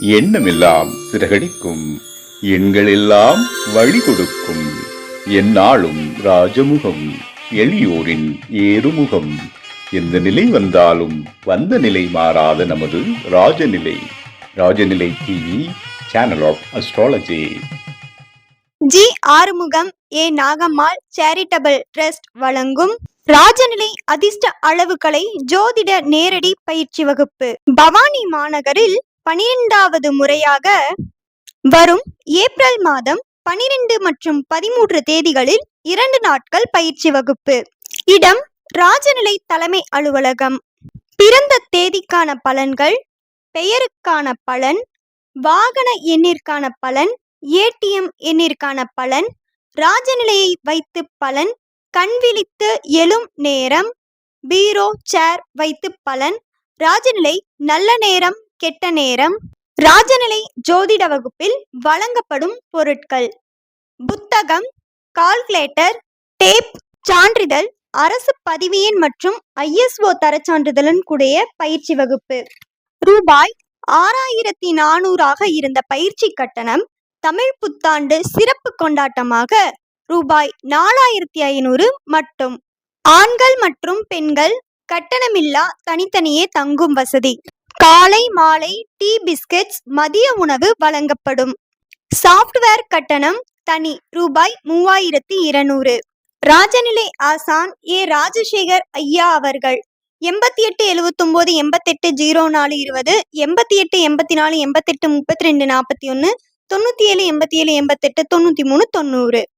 எண்ணமெல்லாம் சிறகடிக்கும். எண்களெல்லாம் வழி கொடுக்கும் எந்நாளும் ராஜமுகம் எளியோரின் ஏறுமுகம். எந்த நிலை வந்தாலும் வந்த நிலை மாறாத நமது Rajanilai. Rajanilai TV channel of astrology G Arumugam A Nagammal charitable trust வழங்கும் ராஜநிலை அதிர்ஷ்ட அளவுகளை ஜோதிட நேரடி பயிற்சி வகுப்பு. பவானி மாநகரில் பனிரெண்டாவது முறையாக வரும் ஏப்ரல் மாதம் பனிரெண்டு மற்றும் பதிமூன்று தேதிகளில் இரண்டு நாட்கள் பயிற்சி வகுப்பு. இடம் ராஜநிலை தலைமை அலுவலகம். பிறந்த தேதிக்கான பலன்கள் பெயருக்கான பலன் வாகன எண்ணிற்கான பலன் ஏடிஎம் எண்ணிற்கான பலன் ராஜநிலையை வைத்து பலன் கண்விழித்து எழும் நேரம் பீரோ சேர் வைத்து பலன் ராஜநிலை நல்ல நேரம் கெட்ட நேரம். ராஜநிலை ஜோதிட வகுப்பில் வழங்கப்படும் பொருட்கள். புத்தகம் கால்குலேட்டர் டேப் சான்றிதழ் அரசு பதிவியன் மற்றும் ஐஎஸ்ஓ தரச்சான்றிதழுடன் கூடிய பயிற்சி வகுப்பு. ரூபாய் ஆறாயிரத்தி நானூறாக இருந்த பயிற்சி கட்டணம் தமிழ் புத்தாண்டு சிறப்பு கொண்டாட்டமாக ரூபாய் நாலாயிரத்தி ஐநூறு மட்டும். ஆண்கள் மற்றும் பெண்கள் கட்டணமில்லா தனித்தனியே தங்கும் வசதி. காலை மாலை டீ பிஸ்கெட்ஸ் மதிய உணவு வழங்கப்படும். சாஃப்ட்வேர் கட்டணம் தனி ரூபாய் மூவாயிரத்தி இருநூறு. ராஜநிலை ஆசான் ஏ. ராஜசேகர் ஐயா அவர்கள். எண்பத்தி எட்டு எழுவத்தொம்போது எண்பத்தெட்டு ஜீரோ நாலு இருபது எண்பத்தி எட்டு எண்பத்தி நாலு எண்பத்தெட்டு முப்பத்தி ரெண்டு நாற்பத்தி ஒன்று தொண்ணூற்றி ஏழு எண்பத்தி ஏழு எண்பத்தெட்டு தொண்ணூற்றி மூணு தொண்ணூறு.